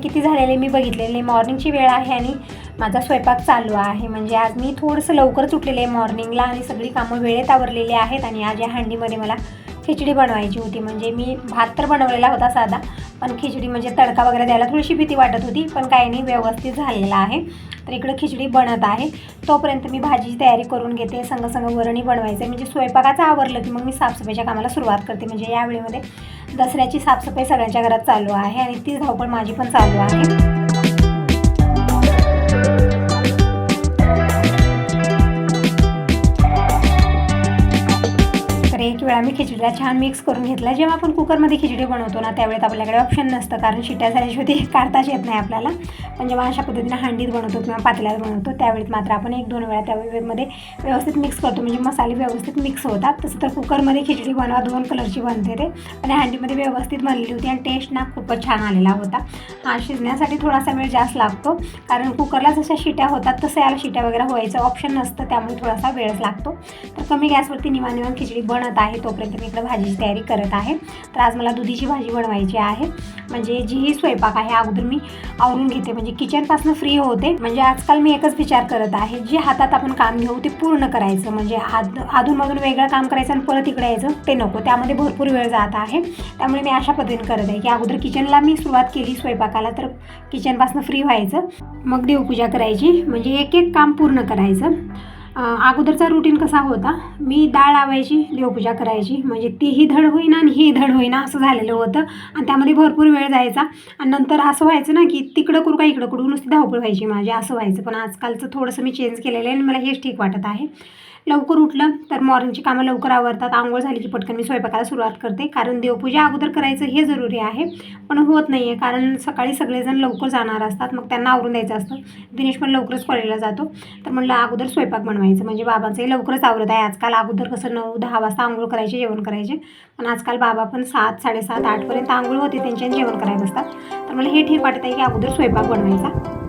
Morning किती झालेले मी बघितलेले. मॉर्निंगची वेळ आहे आणि माझा स्वयंपाक चालू आहे. म्हणजे आज मी थोडंसं लवकर सुटलेले आहे मॉर्निंगला आणि सगळी कामं वेळेत आवरलेली आहेत आणि आज या हांडीमध्ये मला खिचडी बनवायची होती. म्हणजे मी भात तर बनवलेला होता साधा पण खिचडी म्हणजे तडका वगैरे द्यायला थोडीशी भीती वाटत होती पण काही नाही व्यवस्थित झालेला आहे. तर इकडं खिचडी बनत आहे. तोपर्यंत मी भाजीची तयारी करून घेते. संग संग वरणी बनवायचं आहे म्हणजे स्वयंपाकाचं आवरलं की मग मी साफसफाईच्या कामाला सुरुवात करते. म्हणजे या वेळेमध्ये दसऱ्याची साफसफाई सगळ्यांच्या घरात चालू आहे आणि ती धावपळ माझी पण चालू आहे. वेळा मी खिचडीला छान मिक्स करून घेतला. जेव्हा आपण कुकरमध्ये खिचडी बनवतो ना त्यावेळेत आपल्याकडे ऑप्शन नसतं कारण शिट्या झाल्याशिवाय ते काढताच येत नाही आपल्याला. पण जेव्हा अशा पद्धतीने हांडीत बनवतो किंवा पातळ्यात बनवतो त्यावेळेत मात्र आपण एक दोन वेळा त्यावेळेमध्ये व्यवस्थित मिक्स करतो. म्हणजे मसाले व्यवस्थित मिक्स होतात. तसं तर कुकरमध्ये खिचडी बनवा दोन कलरची बनते ते. पण हांडीमध्ये व्यवस्थित बनलेली होती आणि टेस्ट ना खूपच छान आलेला होता. हा शिजण्यासाठी थोडासा वेळ जास्त लागतो. कारण कुकरला जशा शिट्या होतात तसं याला शिट्या वगैरे व्हायचं ऑप्शन नसतं. त्यामुळे थोडासा वेळच लागतो. तर कमी गॅसवरती निवान निवान खिचडी बनत आहे. तोपर्यंत मी इकडे भाजीची तयारी करत आहे. तर आज मला दुधीची भाजी बनवायची आहे. म्हणजे जीही स्वयंपाक आहे अगोदर मी आवरून घेते. म्हणजे किचनपासून फ्री होते. म्हणजे आजकाल मी एकच विचार करत आहे. जे हातात आपण काम घेऊ ते पूर्ण करायचं. म्हणजे आद अधूनमधून वेगळं काम करायचं आणि परत इकडे यायचं ते नको. त्यामध्ये भरपूर वेळ जात आहे. त्यामुळे मी अशा पद्धतीने करत आहे की अगोदर किचनला मी सुरुवात केली स्वयंपाकाला तर किचनपासून फ्री व्हायचं. मग देवपूजा करायची. म्हणजे एक एक काम पूर्ण करायचं. अगोदरचा रुटीन कसा होता? मी डाळ लावायची देवपूजा करायची. म्हणजे तीही धड होईना आणि ही धड होईना असं झालेलं होतं. आणि त्यामध्ये भरपूर वेळ जायचा. आणि नंतर असं व्हायचं ना की तिकडं करू का इकडं करू? नुसती धावपळ व्हायची माझी. असं व्हायचं. पण आजकालचं थोडंसं मी चेंज केलेलं आहे आणि मला हेच ठीक वाटत आहे. लवकर उठलं तर मॉर्निंगची कामं लवकर आवरतात. आंघोळ झाली की पटकन मी स्वयंपाकाला सुरुवात करते. कारण देवपूजा अगोदर करायचं हे जरुरी आहे. पण होत नाही आहे कारण सकाळी सगळेजण लवकर जाणार असतात. मग त्यांना आवरून द्यायचं असतं. दिनेश पण लवकरच कॉलेजला जातो. तर म्हणलं अगोदर स्वयंपाक बनवायचं. म्हणजे बाबांचंही लवकरच आवरत आहे. आजकाल अगोदर कसं नऊ दहा वाजता आंघोळ करायचे जेवण करायचे. पण आजकाल बाबा पण सात साडेसात आठपर्यंत आंघोळ होते. त्यांच्या जेवण करायला असतात तर मला हे ठीक वाटत आहे की अगोदर स्वयंपाक बनवायचा.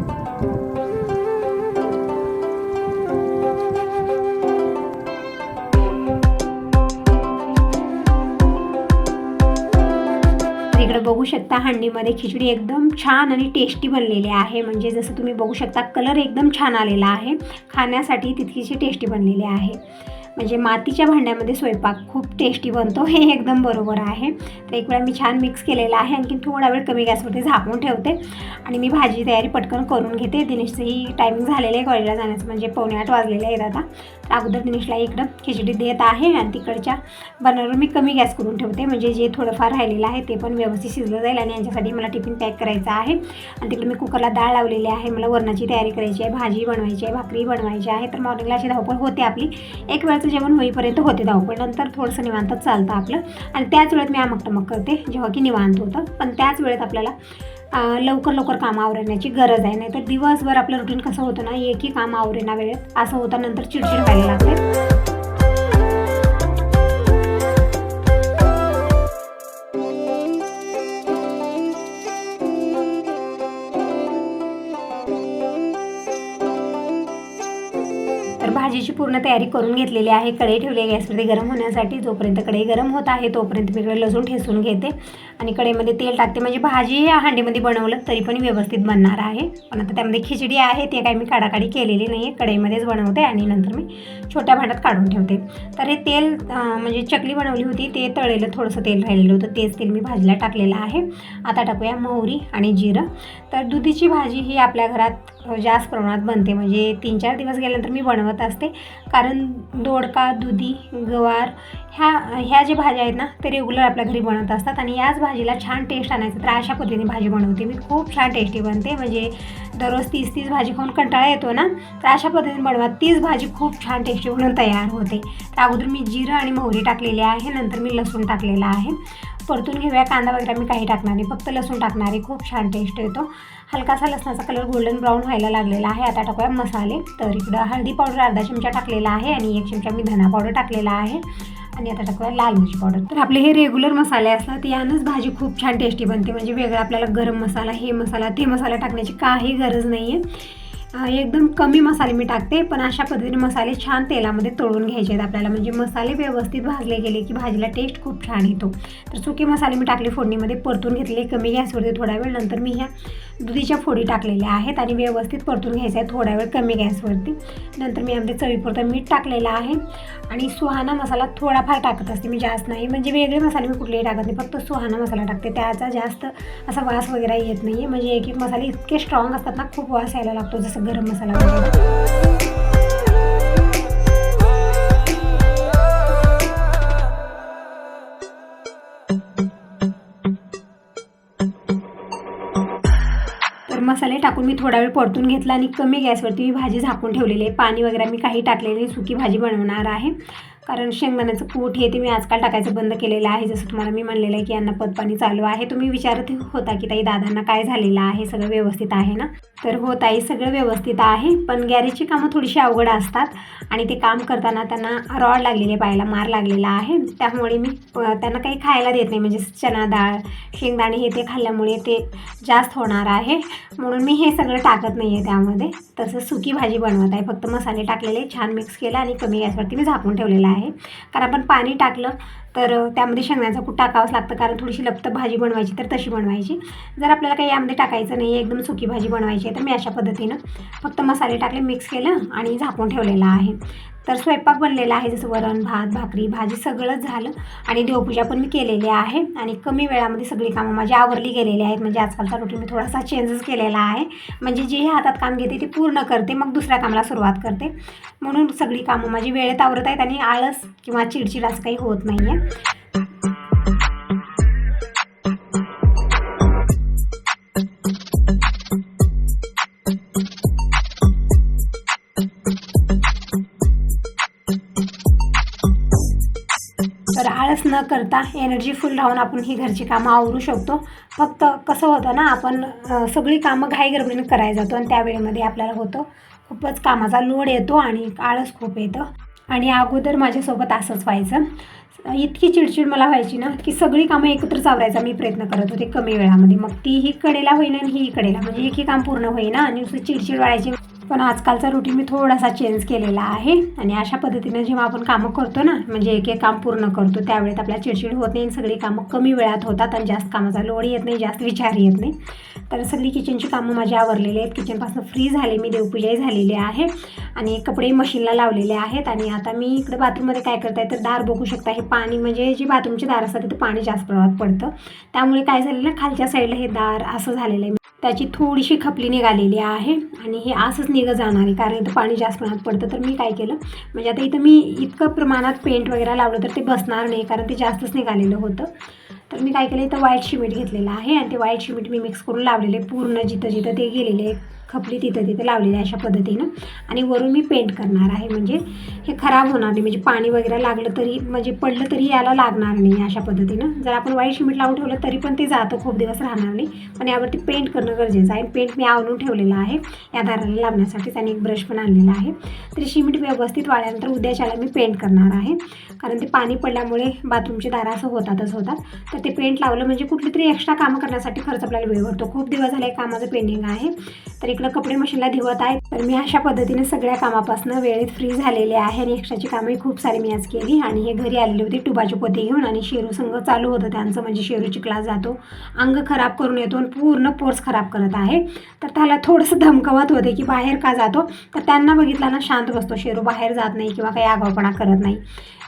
बघू शकता हंडीमध्ये खिचडी एकदम छान आणि टेस्टी बनलेली आहे. म्हणजे जसं तुम्ही बघू शकता कलर एकदम छान आलेला आहे. खाण्यासाठी तितकीशी टेस्टी बनलेली आहे. म्हणजे मातीच्या भांड्यामध्ये स्वयंपाक खूप टेस्टी बनतो. हे एकदम बरोबर आहे. तर एक वेळा मी छान मिक्स केलेलं आहे. आणखी थोडा वेळ कमी गॅसवरती झाकून ठेवते. आणि मी भाजी तयारी पटकन करून घेते. दिनेशचंही टायमिंग झालेलं आहे. कॉलेजला जाण्याचं म्हणजे पावणे आठ वाजलेले आहेत आता. तर अगोदर दिनेशला इकडं खिचडी देत आहे आणि तिकडच्या बनवून मी कमी गॅस करून ठेवते. म्हणजे जे थोडंफार राहिलेलं आहे ते पण व्यवस्थित शिजलं जाईल आणि यांच्यासाठी मला टिफिन पॅक करायचा आहे. आणि तिकडे मी कुकरला डाळ लावलेली आहे. मला वरणाची तयारी करायची आहे. भाजी बनवायची आहे. भाकरी बनवायची आहे. तर मॉर्निंगला अशी धावपळ होते आपली. एक वेळ दुपारचं जेवण होईपर्यंत होते धावपळ नंतर थोडंसं निवांत चालतं आपलं. आणि त्याच वेळेत मी आमकटमक करते जेव्हा की निवांत होतं. पण त्याच वेळेत आपल्याला लवकर लवकर कामं आवरण्याची गरज आहे. नाहीतर दिवसभर आपलं रुटीन कसं होतं ना एकही काम आवरेना वेळेत. असं होतं नंतर चिडचिड व्हायला लागते. पूर्ण तयारी करून घेतलेली आहे. कढई ठेवली आहे गॅसवरती गरम होण्यासाठी. जोपर्यंत कढई गरम होत आहे तोपर्यंत मी इकडे लसूण ठेसून घेते. आणि कढईमध्ये तेल टाकते. म्हणजे भाजी या हांडीमध्ये बनवलं तरी पण व्यवस्थित बनणार आहे. पण आता त्यामध्ये खिचडी आहे ते काही मी काढाकाडी केलेली नाही आहे कढईमध्येच बनवते आणि नंतर मी छोट्या भांड्यात काढून ठेवते. तर हे तेल म्हणजे चकली बनवली होती ते तळलेलं थोडंसं तेल राहिलेलं होतं. तेच तेल मी भाजीला टाकलेलं आहे. आता टाकूया मोहरी आणि जिरं. तर दुधीची भाजी ही आपल्या घरात जास्त प्रमाणात बनते. म्हणजे तीन चार दिवस गेल्यानंतर मी बनवत असते. कारण दोडका दुधी गवार ह्या ह्या ज्या भाज्या आहेत ना ते रेग्युलर आपल्या घरी बनवत असतात. आणि याच भाजीला छान टेस्ट आणायचं. तर अशा पद्धतीने भाजी बनवते. मी खूप छान टेस्टी बनते. म्हणजे दररोज तीस तीस भाजी खाऊन कंटाळा येतो ना तर अशा पद्धतीने बनवा तीच भाजी खूप छान टेस्टी म्हणून तयार होते. तर अगोदर मी जिरं आणि मोहरी टाकलेली आहे. नंतर मी लसूण टाकलेला आहे. परतून घेऊया. कांदा वगैरे मी काही टाकणार नाही. फक्त लसूण टाकणार आहे. खूप छान टेस्ट येतो. हलकासा लसणाचा कलर गोल्डन ब्राऊन व्हायला लागलेला आहे. आता टाकूया मसाले. तर इकडं हळदी पावडर अर्धा चमचा टाकलेला आहे आणि एक चमचा मी धना पावडर टाकलेला आहे. आणि आता टाकूया लाल मिरची पावडर. तर आपले हे रेग्युलर मसाले असतात यानंच भाजी खूप छान टेस्टी बनते. म्हणजे वेगळा आपल्याला गरम मसाला हे मसाला ते मसाला टाकण्याची काही गरज नाही आहे एकदम कमी मसाले मी टाकते पण अशा पद्धतीने मसाले छान तेलामध्ये तळून घ्यायचे आहेत आपल्याला. म्हणजे मसाले व्यवस्थित भाजले गेले की भाजीला टेस्ट खूप छान येतो. तर सुके मसाले मी टाकले फोडणीमध्ये परतून घेतले कमी गॅसवरती थोडा वेळ. नंतर मी ह्या दुधीच्या फोडी टाकलेल्या आहेत आणि व्यवस्थित परतून घ्यायचं आहे थोडा वेळ कमी गॅसवरती. नंतर मी यामध्ये चवीपुरतं मीठ टाकलेलं आहे आणि सुहाना मसाला थोडाफार टाकत असते. मी जास्त नाही म्हणजे वेगळे मसाले मी कुठलेही टाकत नाही. फक्त सुहाना मसाला टाकते. त्याचा जास्त असा वास वगैरे येत नाही आहे म्हणजे एक एक मसाले इतके स्ट्रॉंग असतात ना खूप वास यायला लागतो. जसं गरम मसाला तर मसाले टाकून मी थोडा वेळ परतून घेतला आणि कमी गॅसवरती मी भाजी झाकून ठेवलेली आहे. पाणी वगैरे मी काही टाकलेली नाही, सुकी भाजी बनवणार आहे. कारण शेंगदाण्याचं कूट हे ते मी आजकाल टाकायचं बंद केलेलं आहे. जसं तुम्हाला मी म्हणलेलं आहे की यांना पदपाणी चालू आहे. तुम्ही विचारत होता की ताई दादांना काय झालेलं आहे? सगळं व्यवस्थित आहे ना? तर हो ताई सगळं व्यवस्थित आहे. पण गॅरेजची कामं थोडीशी अवघड असतात आणि ते काम करताना त्यांना रॉड लागलेले पायाला मार लागलेला आहे. त्यामुळे मी त्यांना काही खायला देत नाही. म्हणजे चना डाळ शेंगदाणे हे ते खाल्ल्यामुळे ते जास्त होणार आहे. म्हणून मी हे सगळं टाकत नाही आहे त्यामध्ये. तसं सुकी भाजी बनवत आहे. फक्त मसाले टाकलेले छान मिक्स केलं आणि कमी गॅसवरती मी झाकून ठेवलेलं आहे. कारण आपण पाणी टाकलं तर त्यामध्ये शेंगण्याचं कूट टाकावंच लागतं. कारण थोडीशी लपत भाजी बनवायची तर तशी बनवायची. जर आपल्याला काही यामध्ये टाकायचं नाही एकदम सुकी भाजी बनवायची आहे तर मी अशा पद्धतीनं फक्त मसाले टाकले मिक्स केलं आणि झाकून ठेवलेलं आहे. तर स्वयंपाक बनलेला आहे जसं वरण भात भाकरी भाजी सगळंच झालं. आणि देवपूजा पण मी केलेली आहे. आणि कमी वेळामध्ये सगळी कामं माझी आवरली गेलेली आहेत. म्हणजे आजकालचा रुटीन मी थोडासा चेंजेस केलेला आहे. म्हणजे जे हातात काम घेते ते पूर्ण करते मग दुसऱ्या कामाला सुरुवात करते. म्हणून सगळी कामं माझी वेळेत आवरत आहेत आणि आळस किंवा चिडचिड असं काही होत नाही आहे करता एनर्जी फुल राहून आपण ही घरची कामं आवरू शकतो. फक्त कसं होतं ना आपण सगळी कामं घाईगरबडीने करायला जातो आणि त्यावेळेमध्ये आपल्याला होतं खूपच कामाचा लोड येतो आणि आळस खूप येतं. आणि अगोदर माझ्यासोबत असंच व्हायचं. इतकी चिडचिड मला व्हायची ना की सगळी कामं एकत्र चावरायचा मी प्रयत्न करत होते कमी वेळामध्ये. मग ती ही कडेला होईना आणि ही कडेला. म्हणजे एकही काम पूर्ण होईना आणि चिडचिड वाढायची. पण आजकालचा रुटीन मी थोडासा चेंज केलेला आहे. आणि अशा पद्धतीनं जेव्हा आपण कामं करतो ना म्हणजे एक एक काम पूर्ण करतो त्यावेळेत आपल्या चिडचिड होत नाही आणि सगळी कामं कमी वेळात होतात आणि जास्त कामाचा लोड येत नाही जास्त विचार येत नाही. तर सगळी किचनची कामं माझी आवरलेली आहेत. किचनपासून फ्री झाले मी देवपूजाही झालेली आहे. आणि कपडे मशीनला लावलेले आहेत आणि आता मी इकडे बाथरूममध्ये काय करताय तर दार बघू शकता. हे पाणी म्हणजे जे बाथरूमचे दार असतात तिथं पाणी जास्त प्रमाणात पडतं. त्यामुळे काय झालेलं ना खालच्या साईडला हे दार असं झालेलं आहे. त्याची थोडीशी खपली निघालेली आहे आणि हे असंच निघत जाणार आहे. कारण इथं पाणी जास्त प्रमाणात पडतं. तर मी काय केलं म्हणजे आता इथं मी इतकं प्रमाणात पेंट वगैरे लावलं तर ते बसणार नाही कारण ते जास्तच निघालेलं होतं. तर मी काय केलं इथं व्हाईट शिमिट घेतलेलं आहे आणि ते व्हाईट शिमिट मी मिक्स करून लावलेले पूर्ण जिथं जिथं ते गेलेले खपली तिथं तिथं लावलेली आहे अशा पद्धतीनं. आणि वरून मी पेंट करणार आहे. म्हणजे हे खराब होणार नाही. म्हणजे पाणी वगैरे लागलं तरी म्हणजे पडलं तरी याला लागणार नाही अशा पद्धतीनं. जर आपण व्हाईट शिमेंट लावून ठेवलं तरी पण ते जातं. खूप दिवस राहणार नाही. पण यावरती पेंट करणं गरजेचं आहे. पेंट मी आवरून ठेवलेलं आहे. या दाराला लावण्यासाठीच आणि एक ब्रश पण आणलेला आहे. तरी शिमेंट व्यवस्थित वाळल्यानंतर उद्याच्याला मी पेंट करणार आहे. कारण ते पाणी पडल्यामुळे बाथरूमचे दारं असं होतातच होतात. तर ते पेंट लावलं म्हणजे कुठली तरी एक्स्ट्रा कामं करण्यासाठी खर्च आपल्याला वेळ भरतो. खूप दिवस झाले कामाचं पेंडिंग आहे. तर आपलं कपडे मशीनला धुवत आहे. तर मी अशा पद्धतीने सगळ्या कामापासून वेळेत फ्री झालेले आहे आणि एक्स्ट्राची कामही खूप सारी मी आज केली. आणि हे घरी आलेले होते टुबाची पोते घेऊन आणि शेरू संघ चालू होतं त्यांचं. म्हणजे शेरूची क्लास जातो. अंग खराब करून येतो आणि पूर्ण पोर्स खराब करत आहे. तर त्याला थोडंसं धमकवत होते की बाहेर का जातो? तर त्यांना बघितला ना शांत बसतो. शेरू बाहेर जात नाही किंवा काही आगावपणा करत नाही.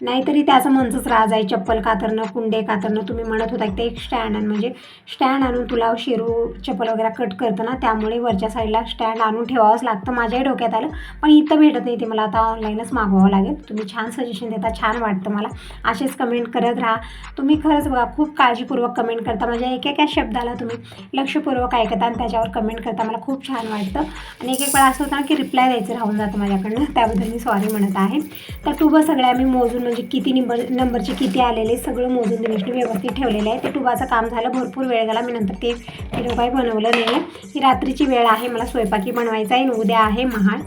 नाहीतरी त्याचं मनचंच राज आहे. चप्पल कातरणं कुंडे कातरणं तुम्ही म्हणत होता की ते एक स्टँड आण म्हणजे स्टँड आणून तुला शेरू चप्पल वगैरे कट करतं ना त्यामुळे वरच्या साईडला स्टँड आणून ठेवावंच लागतं. माझ्याही डोक्यात आलं. पण इथं भेटत नाही ते मला. आता ऑनलाईनच मागवावं लागेल. तुम्ही छान सजेशन देता. छान वाटतं मला. असेच कमेंट करत राहा. तुम्ही खरंच बघा खूप काळजीपूर्वक कमेंट करता. माझ्या एक एका शब्दाला तुम्ही लक्षपूर्वक ऐकता आणि त्याच्यावर कमेंट करता. मला खूप छान वाटतं. आणि एक एक वेळा असं होतं ना की रिप्लाय द्यायचं राहून जातं माझ्याकडनं. त्याबद्दल मी सॉरी म्हणत आहे. तर टुबा सगळ्या मी मोजून म्हणजे किती नंबर नंबरचे किती आलेले सगळं मोजून दिनेशने व्यवस्थित ठेवलेले आहे. ते टुबाचं काम झालं. भरपूर वेळ झाला. मी नंतर ते व्हिडिओ काही बनवलं नाही आहे ही रात्रीची वेळ आहे. मला स्वयंपाकी बनवायचा आहे उद्या आहे महाळ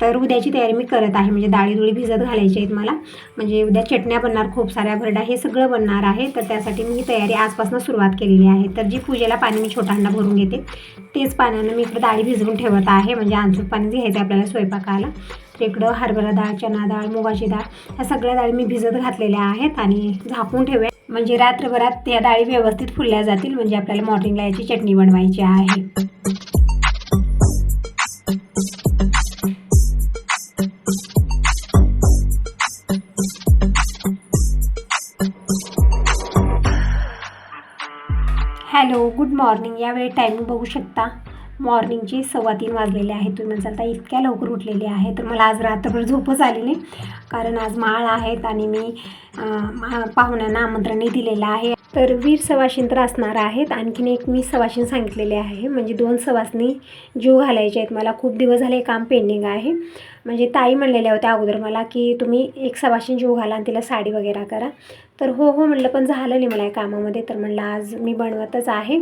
तर उद्याची तयारी मी करत आहे. म्हणजे डाळीदुळी भिजत घालायची आहेत मला. म्हणजे उद्या चटण्या बनणार खूप साऱ्या भरडा हे सगळं बनणार आहे. तर त्यासाठी मी ही तयारी आजपासून सुरुवात केलेली आहे. तर जी पूजेला पाणी मी छोटा हंडा भरून घेते तेच पाण्यानं मी इकडं डाळी भिजवून ठेवत आहे. म्हणजे आंचूक पाणी घ्यायचं घ्यायचं आपल्याला स्वयंपाकाला. तर इकडं हरभरा डाळ चना डाळ मुगाची डाळ ह्या सगळ्या डाळी मी भिजत घातलेल्या आहेत आणि झाकून ठेवूया. म्हणजे रात्रभरात त्या डाळी व्यवस्थित फुलल्या जातील. म्हणजे आपल्याला मॉर्निंगला याची चटणी बनवायची आहे. Hello good morning. यावेळी टायमिंग बघू शकता. मॉर्निंगचे सव्वा तीन वाजलेले आहेत. तुम्ही म्हणसाल तर इतक्या लवकर उठलेले आहे तर मला आज रात्रभर झोपच आली नाही. कारण आज माळ आहेत आणि मी पाहुण्यांना आमंत्रणही दिलेलं आहे. तर वीर सवाशीन तर असणार आहेत. आणखीन एक मी सवाशीन सांगितलेले आहे. म्हणजे दोन सवासनी जीव घालायचे आहेत. मला खूप दिवस झाले हे काम पेंडिंग आहे. म्हणजे ताई म्हणलेल्या होत्या अगोदर मला की तुम्ही एक सवाशीन जीव घाला आणि तिला साडी वगैरे करा. तर हो हो म्हणलं पण झालं नाही मला या कामामध्ये. तर म्हणलं आज मी बनवतच आहे.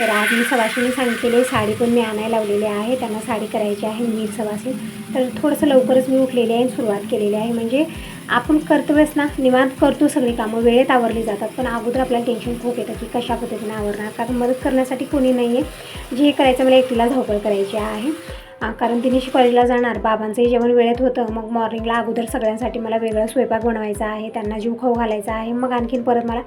तर आज मी सवाशीने सांगितलेली साडी पण मी आणायला लावलेली आहे. त्यांना साडी करायची आहे. मी सवासीन. तर थोडंसं लवकरच मी उठलेली आहे आणि सुरुवात केलेली आहे. म्हणजे आपण करतो ना निवांत करतो सगळी कामं वेळेत आवरली जातात. पण अगोदर आपल्याला टेन्शन खूप येतं की कशा पद्धतीने आवरणार? कारण मदत करण्यासाठी कोणी नाही आहे जे करायचं मला एकटीला धावपळ करायची आहे. कारण दिनेशी कॉलेजला जाणार. बाबांचंही जेवण वेळेत होतं. मग मॉर्निंगला अगोदर सगळ्यांसाठी मला वेगळा स्वयंपाक बनवायचा आहे. त्यांना जीव खाऊ घालायचा आहे. मग आणखीन परत मला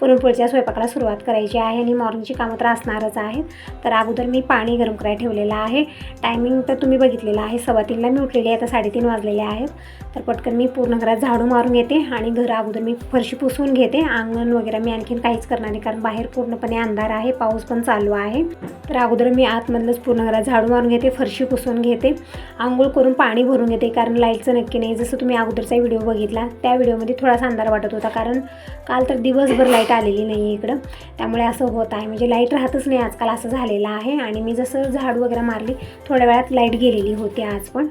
पुरणपोळीच्या स्वयंपाकाला सुरुवात करायची आहे आणि मॉर्निंगची कामं तर असणारच आहेत. तर अगोदर मी पाणी गरम करायला ठेवलेलं आहे. टायमिंग तर तुम्ही बघितलेलं आहे. सव्वा तीनला मी उठलेली आहे. आता साडेतीन वाजलेले आहेत. तर पटकन मी पूर्ण घरात झाडू मारून येते आणि घर अगोदर मी फरशी पुसून घेते. अंगण वगैरे मी आणखीन काहीच करणार नाही कारण बाहेर पूर्णपणे अंधार आहे पाऊस पण चालू आहे. तर अगोदर मी आतमधलंच पूर्ण घरात झाडू मारून घेते फरशी पुसून घेते. आंघोळ करून पाणी भरून घेते कारण लाईटचं नक्की नाही. जसं तुम्ही अगोदरचा व्हिडिओ बघितला त्या व्हिडिओमध्ये थोडासा अंधार वाटत होता कारण काल तर दिवसभर लाइट आलेली नाही आहे इकडं. त्यामुळे असं होत आहे. म्हणजे लाइट राहतच नाही आजकाल असं झालेलं आहे. आणि मी जसं झाडू वगैरे मारली थोड्या वेळात लाइट गेलेली होती आज पण.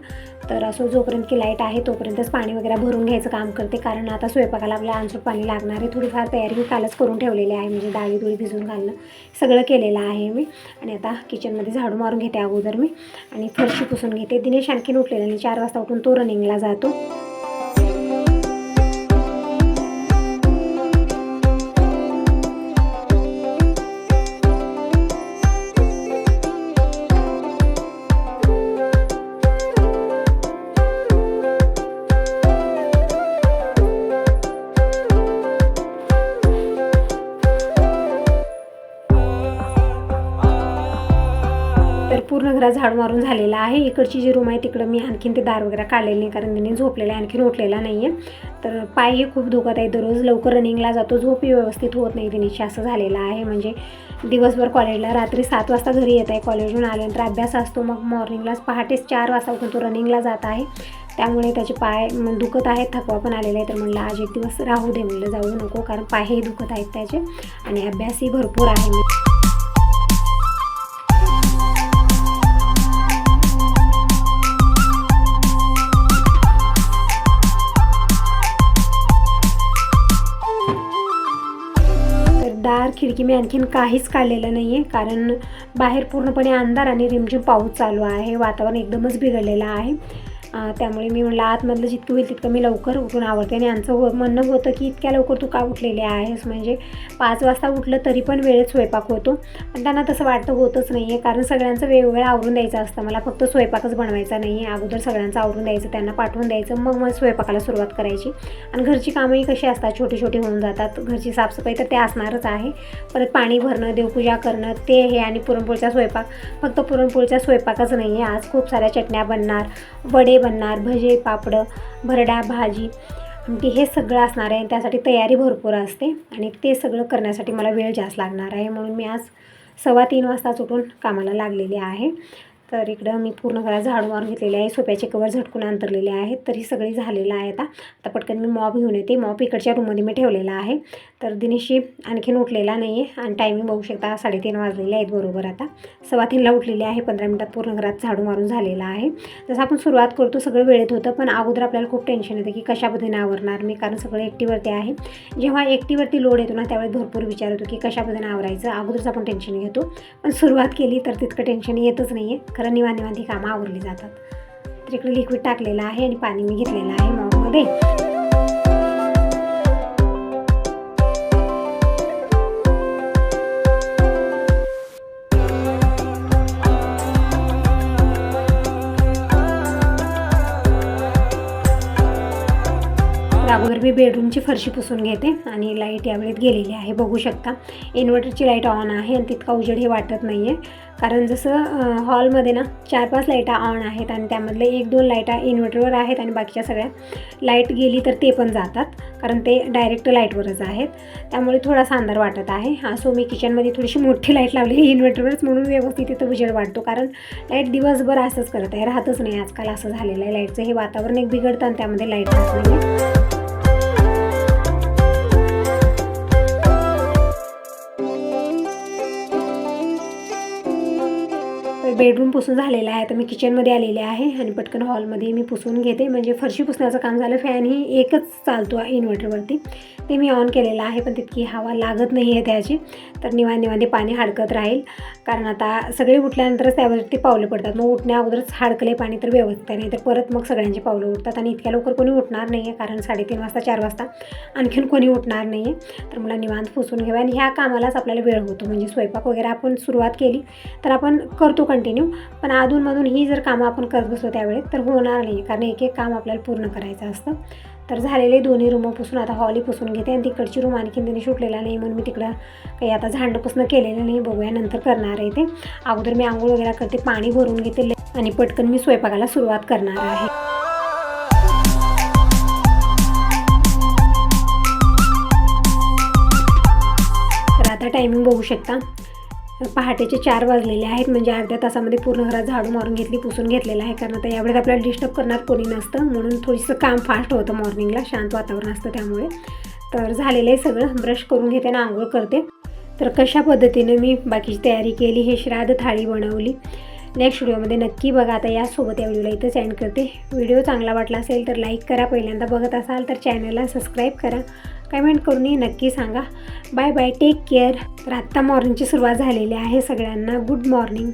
तर असं जोपर्यंत की लाइट आहे तोपर्यंतच पाणी वगैरे भरून घ्यायचं काम करते. कारण आता स्वयंपाकाला आपल्या आंचूक पाणी लागणार आहे. थोडीफार तयारी मी कालच करून ठेवलेली आहे. म्हणजे डाळी दुळी भिजून घालणं सगळं केलेलं आहे मी. आणि आता किचनमध्ये झाडू मारून घेते अगोदर मी. आणि फरशी पुसून घेते. दिनेश आणखीन उठलेला आणि चार वाजता उठून तो रनिंगला जातो. तर झाड मारून झालेला आहे. इकडची जी रूम आहे तिकडं मी आणखीन ते दार वगैरे काढलेले नाही कारण त्यांनी झोपलेलं आहे आणखीन उठलेला नाही आहे तर पायही खूप दुखत आहे दररोज लवकर रनिंगला जातो. झोपही व्यवस्थित होत नाही तिनेशी असं झालेलं आहे. म्हणजे दिवसभर कॉलेजला रात्री सात वाजता घरी येत आहे. कॉलेजहून आल्यानंतर अभ्यास असतो. मग मॉर्निंगलाच पहाटेच चार वाजता उठून तो रनिंगला जात आहे. त्यामुळे त्याचे पाय दुखत आहेत. थकवा पण आलेला आहे. तर म्हणलं आज एक दिवस राहू दे. म्हणलं जाऊ नको कारण पायही दुखत आहेत त्याचे. आणि अभ्यासही भरपूर आहे. दार खिडकी मी आणखीन काहीच काढलेलं नाही आहे कारण बाहेर पूर्णपणे अंधार आणि रिमझिम पाऊस चालू आहे. वातावरण एकदमच बिघडलेलं आहे. त्यामुळे मी म्हणलं आतमधलं जितकं होईल तितकं मी लवकर उठून आवडते. आणि यांचं हो म्हणणं होतं की इतक्या लवकर तू का उठलेले आहेस? म्हणजे पाच वाजता उठलं तरी पण वेळेत स्वयंपाक होतो. पण त्यांना तसं वाटतं होतच नाही आहे कारण सगळ्यांचं वेगवेगळं आवरून द्यायचं असतं. मला फक्त स्वयंपाकच बनवायचा नाही आहे अगोदर सगळ्यांचं आवरून द्यायचं त्यांना पाठवून द्यायचं मग मग स्वयंपाकाला सुरुवात करायची. आणि घरची कामंही कशी असतात? छोटी छोटी होऊन जातात. घरची साफसफाई तर ते असणारच आहे. परत पाणी भरणं देवपूजा करणं ते हे आणि पुरणपोळीचा स्वयंपाक. फक्त पुरणपोळीचा स्वयंपाकच नाही आहे आज खूप साऱ्या चटण्या बनणार. वडे बनणार भजे पापडं भरडा भाजी आमटी हे सगळं असणार आहे त्यासाठी तयारी भरपूर असते आणि ते सगळं करण्यासाठी मला वेळ जास्त लागणार आहे म्हणून मी आज सव्वा तीन वाजताच उठून कामाला लागलेली आहे. तर इकडं मी पूर्ण घरात झाडू मारून घेतलेले आहे. सोप्याचे कवर झटकून अंतरलेले आहेत तर ही सगळी झालेलं आहे आता. आता पटकन मी मॉप घेऊन येते. मॉप इकडच्या रूममध्ये मी ठेवलेला आहे. तर दिनेशी आणखीन उठलेला नाही आहे आणि टायमिंग बघू शकता साडेतीन वाजलेले आहेत बरोबर आता. सव्वा तीनला उठलेली आहे. पंधरा मिनटात पूर्ण घरात झाडू मारून झालेला आहे. जसं आपण सुरुवात करतो सगळं वेळेत होतं पण अगोदर आपल्याला खूप टेन्शन येतं की कशा पद्धतीने आवरणार मी कारण सगळं एकटीवरती आहे. जेव्हा एकटीवरती लोड येतो ना त्यावेळेस भरपूर विचार येतो की कशा पद्धतीने आवरायचं. अगोदरच आपण टेन्शन घेतो. पण सुरुवात केली तर तितकं टेन्शन येतच नाही आहे खरं निवांत निवांती कामं आवरली जातात. तर इकडे लिक्विड टाकलेलं आहे आणि पाणी मी घेतलेलं आहे मॉपमध्ये. अगोदर मी बेडरूमची फरशी पुसून घेते आणि लाइट यावेळेत गेलेली आहे. बघू शकता इन्व्हर्टरची लाइट ऑन आहे आणि तितका उजेड हे वाटत नाही आहे कारण जसं हॉलमध्ये ना चार पाच लाईटा ऑन आहेत आणि त्यामधले एक दोन लाईटा इन्व्हर्टरवर आहेत आणि बाकीच्या सगळ्या लाइट गेली तर ते पण जातात. कारण ते डायरेक्ट लाईटवरच आहेत. त्यामुळे थोडासा अंधार वाटत आहे. असो मी किचनमध्ये थोडीशी मोठी लाइट लावलेली इन्व्हर्टरवरच म्हणून व्यवस्थित तिथं उजेड वाटतो कारण लाइट दिवसभर असंच करत आहे. राहतच नाही आजकाल असं झालेलं आहे. लाईटचं हे वातावरण एक बिघडतं आणि त्यामध्ये लाइट राहत नाही बेडरूम पुसून झालेला आहे. तर मी किचनमध्ये आलेले आहे आणि पटकन हॉलमध्ये मी पुसून घेते. म्हणजे फरशी पुसण्याचं काम झालं. फॅन ही एकच चालतो आहे इन्व्हर्टरवरती ते मी ऑन केलेलं आहे पण तितकी हवा लागत नाही आहे त्याची. तर निवांत निवांत पाणी हाडकत राहील. कारण आता सगळे उठल्यानंतरच त्यावरती पावलं पडतात. मग उठण्या अगोदरच हाडकले पाणी तर व्यवस्थित आहे. नाही तर परत मग सगळ्यांची पावलं उठतात आणि इतक्या लवकर कोणी उठणार नाही आहे कारण साडेतीन वाजता चार वाजता आणखीन कोणी उठणार नाही आहे तर मला निवांत पुसून घ्यावं आणि ह्या कामालाच आपल्याला वेळ होतो. म्हणजे स्वयंपाक वगैरे आपण सुरुवात केली तर आपण करतो कंटिन्यू पण अधूनमधून ही जर कामं आपण करत बसलो त्यावेळेस तर होणार नाही कारण एक एक काम आपल्याला पूर्ण करायचं असतं. तर झालेले दोन्ही रूमं पुसून आता हॉली पुसून घेते आणि तिकडची रूम आणखीन त्यांनी सुटलेला नाही म्हणून मी तिकडं काही आता झांड पुसणं केलेलं नाही बघूया नंतर करणार आहे ते. अगोदर मी आंघोळ वगैरे करते पाणी भरून घेते आणि पटकन मी स्वयंपाकाला सुरुवात करणार आहे. तर आता टायमिंग बघू शकता. पहाटेचे चार वाजलेले आहेत म्हणजे अर्ध्या तासामध्ये पूर्ण घरात झाडू मारून घेतली पुसून घेतलेलं आहे. कारण आता यावेळेस आपल्याला डिस्टर्ब करणार कोणी नसतं. म्हणून थोडंसं काम फास्ट होतं मॉर्निंगला शांत वातावरण असतं त्यामुळे. तर झालेलं आहे सगळं. ब्रश करून घेते आणि आंघोळ करते. तर कशा पद्धतीने मी बाकीची तयारी केली हे श्राद्ध थाळी बनवली. नेक्स्ट व्हिडिओमध्ये नक्की बघा. आता यासोबत या व्हिडिओला इथं सेंड करते. व्हिडिओ चांगला वाटला असेल तर लाईक करा. पहिल्यांदा बघत असाल तर चॅनलला सबस्क्राईब करा. कमेंट करूनही नक्की सांगा. बाय बाय टेक केअर तर आत्ता मॉर्निंगची सुरुवात झालेली आहे सगळ्यांना. Good morning